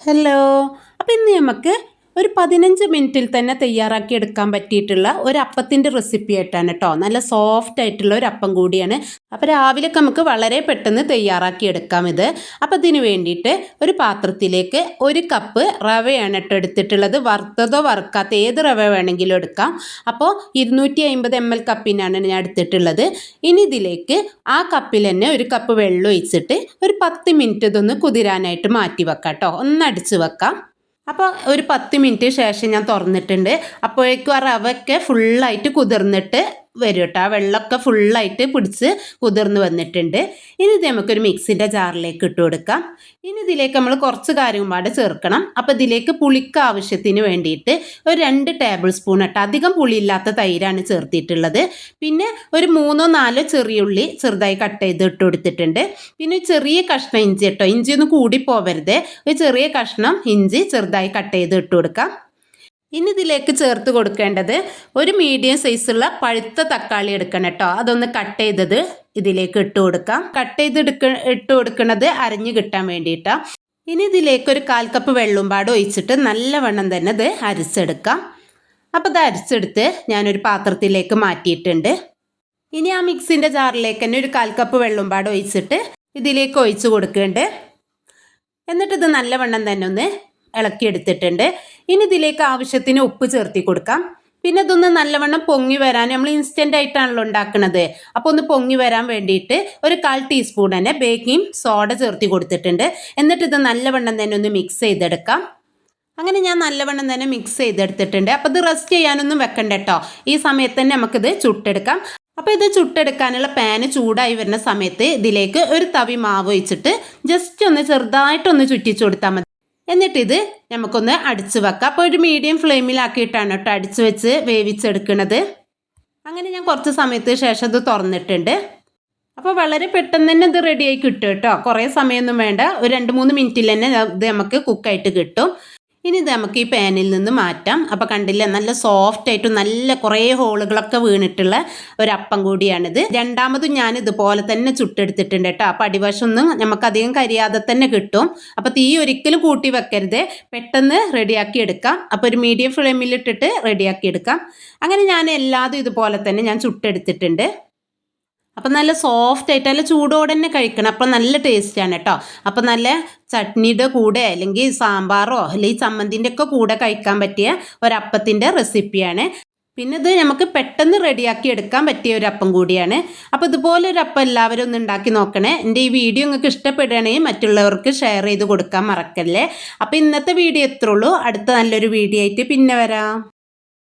Hello അപ്പോൾ ഇന്ന് നമുക്ക് ഒരു പതിനഞ്ച് മിനിറ്റിൽ തന്നെ തയ്യാറാക്കി എടുക്കാൻ പറ്റിയിട്ടുള്ള ഒരു അപ്പത്തിന്റെ റെസിപ്പി ആയിട്ടാണ് കേട്ടോ നല്ല സോഫ്റ്റ് ആയിട്ടുള്ള ഒരു അപ്പം കൂടിയാണ്. അപ്പോൾ രാവിലെ നമുക്ക് വളരെ പെട്ടെന്ന് തയ്യാറാക്കി എടുക്കാം ഇത്. അപ്പോൾ ഇതിന് വേണ്ടിയിട്ട് ഒരു പാത്രത്തിലേക്ക് ഒരു കപ്പ് റവയാണ് കേട്ടോ എടുത്തിട്ടുള്ളത്. വറുത്തതോ വറുക്കാത്ത ഏത് റവ വേണമെങ്കിലും എടുക്കാം. അപ്പോൾ ഇരുന്നൂറ്റി അമ്പത് എം എൽ കപ്പിനാണ് ഞാൻ എടുത്തിട്ടുള്ളത്. ഇനി ഇതിലേക്ക് ആ കപ്പിൽ തന്നെ ഒരു കപ്പ് വെള്ളം ഒഴിച്ചിട്ട് ഒരു പത്ത് മിനിറ്റ് ഇതൊന്ന് കുതിരാനായിട്ട് മാറ്റി വെക്കാം കേട്ടോ ഒന്ന് അടിച്ച് വെക്കാം. അപ്പോൾ ഒരു പത്ത് മിനിറ്റ് ശേഷം ഞാൻ തുറന്നിട്ടുണ്ട്. അപ്പോഴേക്കും ആ റവയൊക്കെ ഫുള്ളായിട്ട് കുതിർന്നിട്ട് വരും കേട്ടോ ആ വെള്ളമൊക്കെ ഫുള്ളായിട്ട് പിടിച്ച് കുതിർന്ന് വന്നിട്ടുണ്ട്. ഇനി ഇത് നമുക്കൊരു മിക്സിന്റെ ജാറിലേക്ക് ഇട്ട് കൊടുക്കാം. ഇനി ഇതിലേക്ക് നമ്മൾ കുറച്ച് കാര്യം പാടെ ചേർക്കണം. അപ്പോൾ ഇതിലേക്ക് പുളിക്ക് ആവശ്യത്തിന് വേണ്ടിയിട്ട് ഒരു രണ്ട് ടേബിൾ സ്പൂൺ ഇട്ട് അധികം പുളിയില്ലാത്ത തൈരാണ് ചേർത്തിട്ടുള്ളത്. പിന്നെ ഒരു മൂന്നോ നാലോ ചെറിയ ഉള്ളി ചെറുതായി കട്ട് ചെയ്ത് ഇട്ട് കൊടുത്തിട്ടുണ്ട്. പിന്നെ ചെറിയ കഷ്ണം ഇഞ്ചി കേട്ടോ ഇഞ്ചി ഒന്ന് കൂടി പോവരുത്. ഒരു ചെറിയ കഷ്ണം ഇഞ്ചി ചെറുതായി കട്ട് ചെയ്ത് ഇട്ട് കൊടുക്കാം. ഇനി ഇതിലേക്ക് ചേർത്ത് കൊടുക്കേണ്ടത് ഒരു മീഡിയം സൈസുള്ള പഴുത്ത തക്കാളി എടുക്കണം കേട്ടോ. അതൊന്ന് കട്ട് ചെയ്തത് ഇതിലേക്ക് ഇട്ട് കൊടുക്കാം. കട്ട് ചെയ്ത് എടുക്ക ഇട്ട് കൊടുക്കുന്നത് അരഞ്ഞു കിട്ടാൻ വേണ്ടിയിട്ടാണ് ഇനി ഇതിലേക്ക് ഒരു കാൽ കപ്പ് വെള്ളം പാട് ഒഴിച്ചിട്ട് നല്ലവണ്ണം തന്നെ ഇത് അരിച്ചെടുക്കാം. അപ്പോൾ ഇത് അരിച്ചെടുത്ത് ഞാനൊരു പാത്രത്തിലേക്ക് മാറ്റിയിട്ടുണ്ട്. ഇനി ആ മിക്സിന്റെ ജാറിലേക്ക് തന്നെ ഒരു കാൽ കപ്പ് വെള്ളം പാട് ഒഴിച്ചിട്ട് ഇതിലേക്ക് ഒഴിച്ച് കൊടുക്കേണ്ടത്. എന്നിട്ടിത് നല്ലവണ്ണം തന്നെ ഒന്ന് ഇളക്കിയെടുത്തിട്ടുണ്ട്. ഇനി ഇതിലേക്ക് ആവശ്യത്തിന് ഉപ്പ് ചേർത്തി കൊടുക്കാം. പിന്നെ ഇതൊന്ന് നല്ലവണ്ണം പൊങ്ങി വരാൻ നമ്മൾ ഇൻസ്റ്റന്റ് ആയിട്ടാണല്ലോ ഉണ്ടാക്കുന്നത് അപ്പോൾ ഒന്ന് പൊങ്ങി വരാൻ വേണ്ടിയിട്ട് ഒരു കാൽ ടീസ്പൂൺ തന്നെ ബേക്കിംഗ് സോഡ ചേർത്തി കൊടുത്തിട്ടുണ്ട്. എന്നിട്ട് ഇത് നല്ലവണ്ണം തന്നെ ഒന്ന് മിക്സ് ചെയ്തെടുക്കാം. അങ്ങനെ ഞാൻ നല്ലവണ്ണം തന്നെ മിക്സ് ചെയ്തെടുത്തിട്ടുണ്ട്. അപ്പോൾ ഇത് റെസ്റ്റ് ചെയ്യാനൊന്നും വെക്കണ്ട കേട്ടോ. ഈ സമയത്ത് തന്നെ നമുക്കിത് ചുട്ടെടുക്കാം. അപ്പോൾ ഇത് ചുട്ടെടുക്കാനുള്ള പാന് ചൂടായി വരുന്ന സമയത്ത് ഇതിലേക്ക് ഒരു തവി മാവ് ഒഴിച്ചിട്ട് ജസ്റ്റ് ഒന്ന് ചെറുതായിട്ടൊന്ന് ചുറ്റിച്ചു കൊടുത്താൽ മതി. എന്നിട്ട് ഇത് നമുക്കൊന്ന് അടിച്ച് വെക്കാം. അപ്പോൾ ഒരു മീഡിയം ഫ്ലെയിമിലാക്കിയിട്ടാണ് കേട്ടോ അടിച്ച് വെച്ച് വേവിച്ചെടുക്കുന്നത് അങ്ങനെ ഞാൻ കുറച്ച് സമയത്ത് ശേഷം ഇത് തുറന്നിട്ടുണ്ട്. അപ്പോൾ വളരെ പെട്ടെന്ന് തന്നെ ഇത് റെഡിയായി കിട്ടും കേട്ടോ. കുറേ സമയമൊന്നും വേണ്ട. ഒരു രണ്ട് മൂന്ന് മിനിറ്റിൽ തന്നെ ഇത് നമുക്ക് കുക്കായിട്ട് കിട്ടും. ഇനി ഇത് നമുക്ക് ഈ പാനിൽ നിന്ന് മാറ്റാം. അപ്പോൾ കണ്ടില്ല നല്ല സോഫ്റ്റ് ആയിട്ട് നല്ല കുറേ ഹോളുകളൊക്കെ വീണിട്ടുള്ള ഒരു അപ്പം കൂടിയാണിത്. രണ്ടാമതും ഞാൻ ഇതുപോലെ തന്നെ ചുട്ടെടുത്തിട്ടുണ്ട് കേട്ടോ. അപ്പോൾ അടിവശമൊന്നും നമുക്ക് അധികം കരിയാതെ തന്നെ കിട്ടും. അപ്പോൾ തീ ഒരിക്കലും കൂട്ടി വെക്കരുത്. പെട്ടെന്ന് റെഡിയാക്കി എടുക്കാം. അപ്പോൾ ഒരു മീഡിയം ഫ്ലെയിമിലിട്ടിട്ട് റെഡിയാക്കി എടുക്കാം. അങ്ങനെ ഞാൻ എല്ലാതും ഇതുപോലെ തന്നെ ഞാൻ ചുട്ടെടുത്തിട്ടുണ്ട്. അപ്പം നല്ല സോഫ്റ്റ് ആയിട്ട് നല്ല ചൂടോടെ തന്നെ കഴിക്കണം. അപ്പം നല്ല ടേസ്റ്റാണ് കേട്ടോ അപ്പം നല്ല ചട്നിയുടെ കൂടെ അല്ലെങ്കിൽ സാമ്പാറോ അല്ലെങ്കിൽ ചമ്മന്തിന്റെ ഒക്കെ കൂടെ കഴിക്കാൻ പറ്റിയ ഒരപ്പത്തിന്റെ റെസിപ്പിയാണ് പിന്നെ ഇത് നമുക്ക് പെട്ടെന്ന് റെഡിയാക്കി എടുക്കാൻ പറ്റിയ ഒരു അപ്പം കൂടിയാണ്. അപ്പോൾ ഇതുപോലെ ഒരു അപ്പം എല്ലാവരും ഒന്ന് ഉണ്ടാക്കി നോക്കണേ. എന്റെ ഈ വീഡിയോ നിങ്ങൾക്ക് ഇഷ്ടപ്പെടുകയാണെങ്കിൽ മറ്റുള്ളവർക്ക് ഷെയർ ചെയ്ത് കൊടുക്കാൻ മറക്കല്ലേ. അപ്പോൾ ഇന്നത്തെ വീഡിയോ എത്ര ഉള്ളൂ. അടുത്ത നല്ലൊരു വീഡിയോ ആയിട്ട് പിന്നെ വരാം.